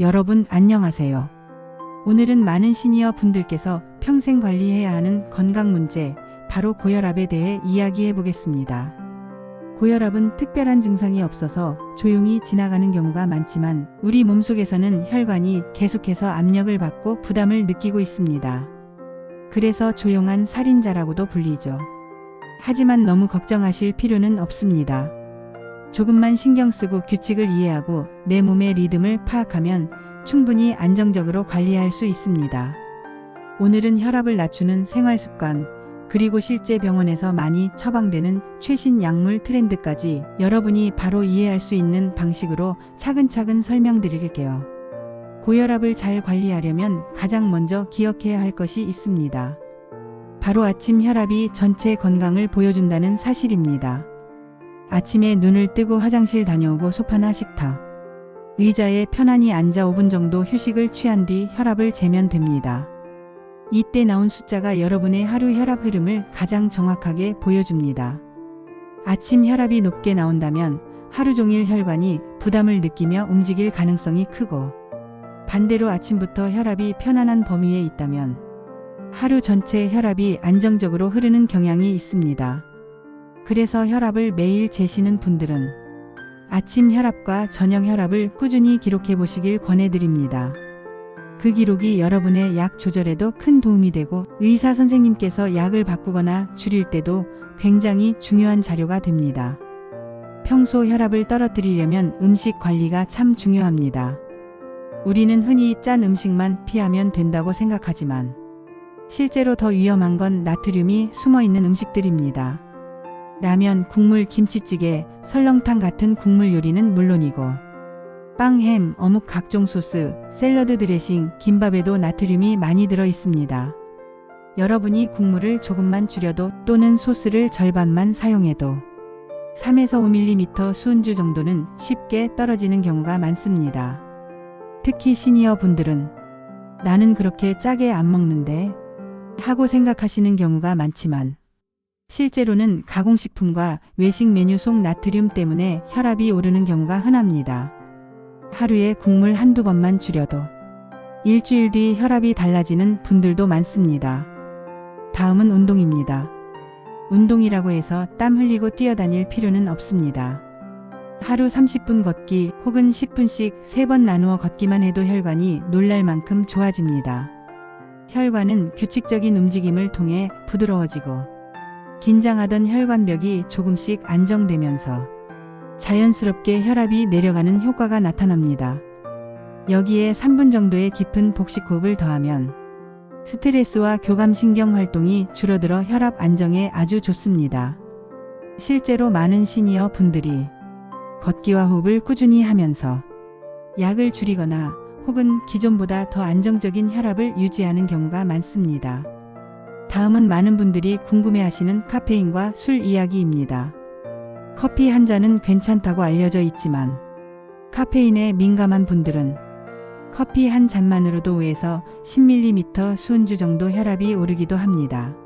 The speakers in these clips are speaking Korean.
여러분 안녕하세요. 오늘은 많은 시니어 분들께서 평생 관리해야 하는 건강 문제, 바로 고혈압에 대해 이야기해 보겠습니다. 고혈압은 특별한 증상이 없어서 조용히 지나가는 경우가 많지만 우리 몸속에서는 혈관이 계속해서 압력을 받고 부담을 느끼고 있습니다. 그래서 조용한 살인자라고도 불리죠. 하지만 너무 걱정하실 필요는 없습니다. 조금만 신경 쓰고 규칙을 이해하고 내 몸의 리듬을 파악하면 충분히 안정적으로 관리할 수 있습니다. 오늘은 혈압을 낮추는 생활 습관, 그리고 실제 병원에서 많이 처방되는 최신 약물 트렌드까지 여러분이 바로 이해할 수 있는 방식으로 차근차근 설명드릴게요. 고혈압을 잘 관리하려면 가장 먼저 기억해야 할 것이 있습니다. 바로 아침 혈압이 전체 건강을 보여준다는 사실입니다. 아침에 눈을 뜨고 화장실 다녀오고 소파나 식탁, 의자에 편안히 앉아 5분 정도 휴식을 취한 뒤 혈압을 재면 됩니다. 이때 나온 숫자가 여러분의 하루 혈압 흐름을 가장 정확하게 보여줍니다. 아침 혈압이 높게 나온다면 하루 종일 혈관이 부담을 느끼며 움직일 가능성이 크고 반대로 아침부터 혈압이 편안한 범위에 있다면 하루 전체 혈압이 안정적으로 흐르는 경향이 있습니다. 그래서 혈압을 매일 재시는 분들은 아침 혈압과 저녁 혈압을 꾸준히 기록해 보시길 권해드립니다. 그 기록이 여러분의 약 조절에도 큰 도움이 되고 의사 선생님께서 약을 바꾸거나 줄일 때도 굉장히 중요한 자료가 됩니다. 평소 혈압을 떨어뜨리려면 음식 관리가 참 중요합니다. 우리는 흔히 짠 음식만 피하면 된다고 생각하지만 실제로 더 위험한 건 나트륨이 숨어 있는 음식들입니다. 라면, 국물, 김치찌개, 설렁탕 같은 국물 요리는 물론이고 빵, 햄, 어묵 각종 소스, 샐러드 드레싱, 김밥에도 나트륨이 많이 들어 있습니다. 여러분이 국물을 조금만 줄여도 또는 소스를 절반만 사용해도 3에서 5mm 수은주 정도는 쉽게 떨어지는 경우가 많습니다. 특히 시니어 분들은 나는 그렇게 짜게 안 먹는데 하고 생각하시는 경우가 많지만 실제로는 가공식품과 외식 메뉴 속 나트륨 때문에 혈압이 오르는 경우가 흔합니다. 하루에 국물 한두 번만 줄여도 일주일 뒤 혈압이 달라지는 분들도 많습니다. 다음은 운동입니다. 운동이라고 해서 땀 흘리고 뛰어다닐 필요는 없습니다. 하루 30분 걷기 혹은 10분씩 3번 나누어 걷기만 해도 혈관이 놀랄 만큼 좋아집니다. 혈관은 규칙적인 움직임을 통해 부드러워지고 긴장하던 혈관벽이 조금씩 안정되면서 자연스럽게 혈압이 내려가는 효과가 나타납니다. 여기에 3분 정도의 깊은 복식 호흡을 더하면 스트레스와 교감신경 활동이 줄어들어 혈압 안정에 아주 좋습니다. 실제로 많은 시니어 분들이 걷기와 호흡을 꾸준히 하면서 약을 줄이거나 혹은 기존보다 더 안정적인 혈압을 유지하는 경우가 많습니다. 다음은 많은 분들이 궁금해하시는 카페인과 술 이야기입니다. 커피 한 잔은 괜찮다고 알려져 있지만 카페인에 민감한 분들은 커피 한 잔만으로도 5에서 10ml 수은주 정도 혈압이 오르기도 합니다.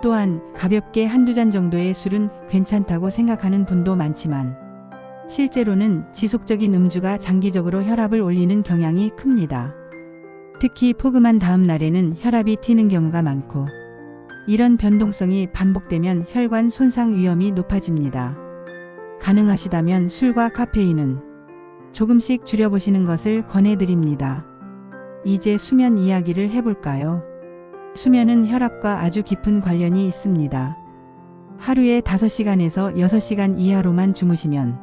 또한 가볍게 한두 잔 정도의 술은 괜찮다고 생각하는 분도 많지만 실제로는 지속적인 음주가 장기적으로 혈압을 올리는 경향이 큽니다. 특히 포금한 다음 날에는 혈압이 튀는 경우가 많고 이런 변동성이 반복되면 혈관 손상 위험이 높아집니다. 가능하시다면 술과 카페인은 조금씩 줄여보시는 것을 권해드립니다. 이제 수면 이야기를 해볼까요? 수면은 혈압과 아주 깊은 관련이 있습니다. 하루에 5시간에서 6시간 이하로만 주무시면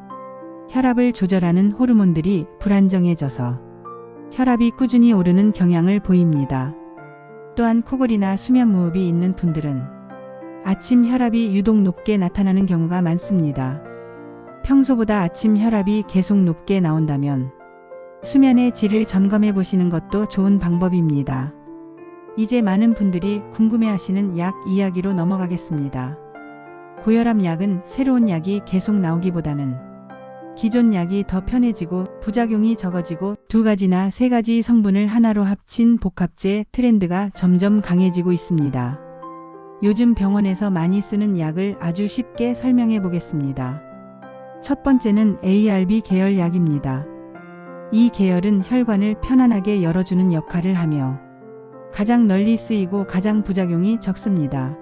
혈압을 조절하는 호르몬들이 불안정해져서 혈압이 꾸준히 오르는 경향을 보입니다. 또한 코골이나 수면 무호흡이 있는 분들은 아침 혈압이 유독 높게 나타나는 경우가 많습니다. 평소보다 아침 혈압이 계속 높게 나온다면 수면의 질을 점검해 보시는 것도 좋은 방법입니다. 이제 많은 분들이 궁금해 하시는 약 이야기로 넘어가겠습니다. 고혈압 약은 새로운 약이 계속 나오기보다는 기존 약이 더 편해지고 부작용이 적어지고 두 가지나 세 가지 성분을 하나로 합친 복합제 트렌드가 점점 강해지고 있습니다. 요즘 병원에서 많이 쓰는 약을 아주 쉽게 설명해 보겠습니다. 첫 번째는 ARB 계열 약입니다. 이 계열은 혈관을 편안하게 열어주는 역할을 하며 가장 널리 쓰이고 가장 부작용이 적습니다.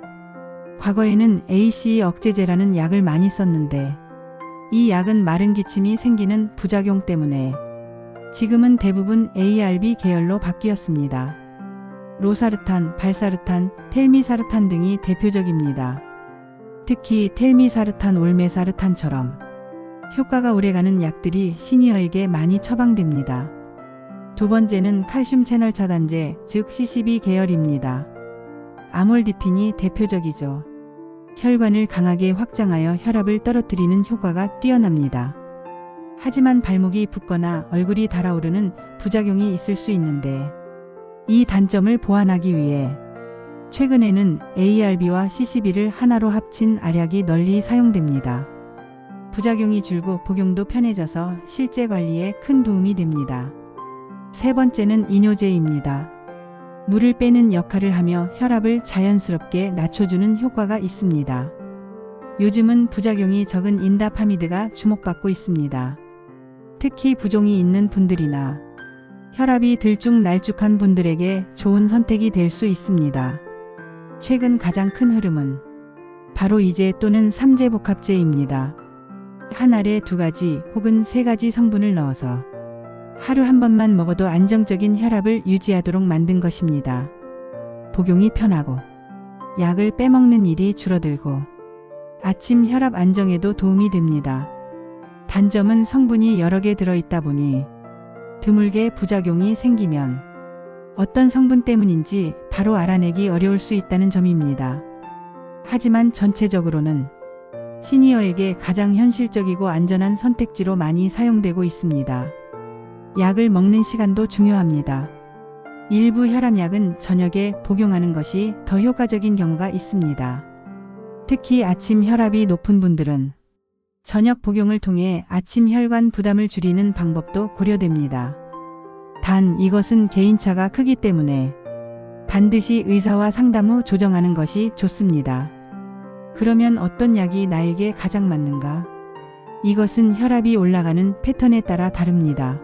과거에는 ACE 억제제라는 약을 많이 썼는데 이 약은 마른 기침이 생기는 부작용 때문에 지금은 대부분 ARB 계열로 바뀌었습니다. 로사르탄, 발사르탄, 텔미사르탄 등이 대표적입니다. 특히 텔미사르탄, 올메사르탄처럼 효과가 오래가는 약들이 시니어에게 많이 처방됩니다. 두 번째는 칼슘 채널 차단제, 즉 CCB 계열입니다. 아몰디핀이 대표적이죠. 혈관을 강하게 확장하여 혈압을 떨어뜨리는 효과가 뛰어납니다. 하지만 발목이 붓거나 얼굴이 달아오르는 부작용이 있을 수 있는데 이 단점을 보완하기 위해 최근에는 ARB와 CCB를 하나로 합친 알약이 널리 사용됩니다. 부작용이 줄고 복용도 편해져서 실제 관리에 큰 도움이 됩니다. 세 번째는 이뇨제입니다. 물을 빼는 역할을 하며 혈압을 자연스럽게 낮춰주는 효과가 있습니다. 요즘은 부작용이 적은 인다파미드가 주목받고 있습니다. 특히 부종이 있는 분들이나 혈압이 들쭉날쭉한 분들에게 좋은 선택이 될 수 있습니다. 최근 가장 큰 흐름은 바로 이제 또는 삼재 복합제입니다. 한 알에 두 가지 혹은 세 가지 성분을 넣어서 하루 한 번만 먹어도 안정적인 혈압을 유지하도록 만든 것입니다. 복용이 편하고 약을 빼먹는 일이 줄어들고 아침 혈압 안정에도 도움이 됩니다. 단점은 성분이 여러 개 들어있다 보니 드물게 부작용이 생기면 어떤 성분 때문인지 바로 알아내기 어려울 수 있다는 점입니다. 하지만 전체적으로는 시니어에게 가장 현실적이고 안전한 선택지로 많이 사용되고 있습니다. 약을 먹는 시간도 중요합니다. 일부 혈압약은 저녁에 복용하는 것이 더 효과적인 경우가 있습니다. 특히 아침 혈압이 높은 분들은 저녁 복용을 통해 아침 혈관 부담을 줄이는 방법도 고려됩니다. 단 이것은 개인차가 크기 때문에 반드시 의사와 상담 후 조정하는 것이 좋습니다. 그러면 어떤 약이 나에게 가장 맞는가? 이것은 혈압이 올라가는 패턴에 따라 다릅니다.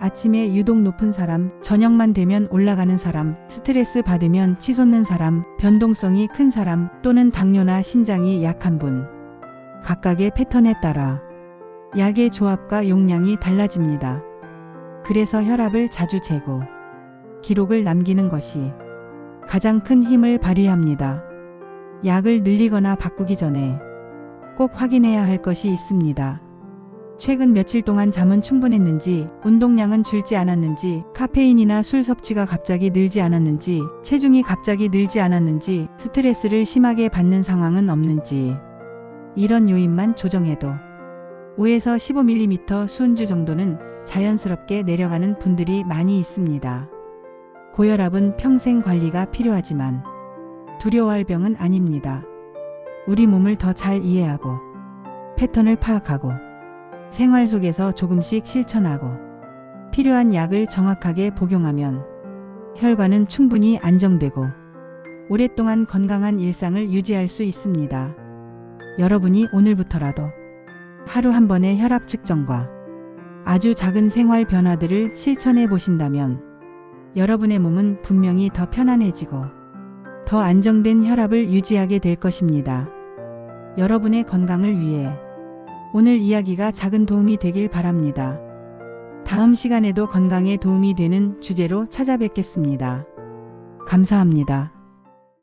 아침에 유독 높은 사람, 저녁만 되면 올라가는 사람, 스트레스 받으면 치솟는 사람, 변동성이 큰 사람 또는 당뇨나 신장이 약한 분. 각각의 패턴에 따라 약의 조합과 용량이 달라집니다. 그래서 혈압을 자주 재고 기록을 남기는 것이 가장 큰 힘을 발휘합니다. 약을 늘리거나 바꾸기 전에 꼭 확인해야 할 것이 있습니다. 최근 며칠 동안 잠은 충분했는지, 운동량은 줄지 않았는지, 카페인이나 술 섭취가 갑자기 늘지 않았는지, 체중이 갑자기 늘지 않았는지, 스트레스를 심하게 받는 상황은 없는지, 이런 요인만 조정해도 5에서 15mm 수은주 정도는 자연스럽게 내려가는 분들이 많이 있습니다. 고혈압은 평생 관리가 필요하지만 두려워할 병은 아닙니다. 우리 몸을 더 잘 이해하고 패턴을 파악하고 생활 속에서 조금씩 실천하고 필요한 약을 정확하게 복용하면 혈관은 충분히 안정되고 오랫동안 건강한 일상을 유지할 수 있습니다. 여러분이 오늘부터라도 하루 한 번의 혈압 측정과 아주 작은 생활 변화들을 실천해 보신다면 여러분의 몸은 분명히 더 편안해지고 더 안정된 혈압을 유지하게 될 것입니다. 여러분의 건강을 위해 오늘 이야기가 작은 도움이 되길 바랍니다. 다음 시간에도 건강에 도움이 되는 주제로 찾아뵙겠습니다. 감사합니다.